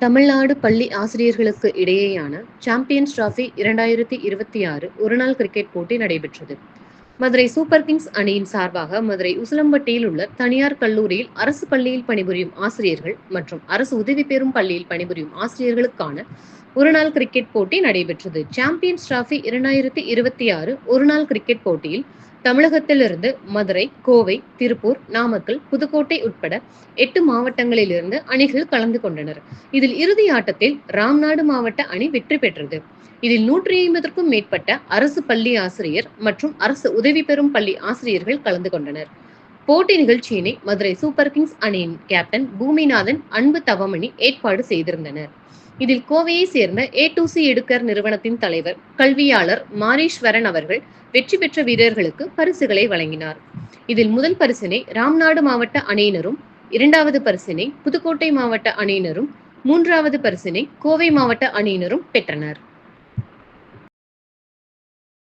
தமிழ்நாடு பள்ளி ஆசிரியர்களுக்கு இடையேயான சாம்பியன்ஸ் டிராஃபி இரண்டாயிரத்தி இருபத்தி ஆறு ஒருநாள் கிரிக்கெட் போட்டி நடைபெற்றது. மதுரை சூப்பர் கிங்ஸ் அணியின் சார்பாக மதுரை உசிலம்பட்டியில் உள்ள தனியார் கல்லூரியில் அரசு பள்ளியில் பணிபுரியும் ஆசிரியர்கள் மற்றும் அரசு உதவி பெறும் பள்ளியில் பணிபுரியும் ஆசிரியர்களுக்கான ஒருநாள் கிரிக்கெட் போட்டி நடைபெற்றது. சாம்பியன்ஸ் டிராஃபி இரண்டாயிரத்தி இருபத்தி ஆறு ஒருநாள் கிரிக்கெட் போட்டியில் தமிழகத்திலிருந்து மதுரை கோவை திருப்பூர் நாமக்கல் புதுக்கோட்டை உட்பட எட்டு மாவட்டங்களிலிருந்து அணிகள் கலந்து கொண்டனர். இதில் இறுதி ஆட்டத்தில் ராம்நாடு மாவட்ட அணி வெற்றி பெற்றது. இதில் நூற்றி ஐம்பதற்கும் மேற்பட்ட அரசு பள்ளி ஆசிரியர் மற்றும் அரசு உதவி பெறும் பள்ளி ஆசிரியர்கள் கலந்து கொண்டனர். போட்டி நிகழ்ச்சியினை மதுரை சூப்பர் கிங்ஸ் அணியின் கேப்டன் பூமிநாதன் அன்பு தவமணி ஏற்பாடு செய்திருந்தனர். இதில் கோவையை சேர்ந்த ஏ டு சி எடுக்கர் நிறுவனத்தின் தலைவர் கல்வியாளர் மாரீஸ்வரன் அவர்கள் வெற்றி பெற்ற வீரர்களுக்கு பரிசுகளை வழங்கினார். இதில் முதல் பரிசினை ராம்நாடு மாவட்ட அணியினரும் இரண்டாவது பரிசினை புதுக்கோட்டை மாவட்ட அணியினரும் மூன்றாவது பரிசினை கோவை மாவட்ட அணியினரும் பெற்றனர்.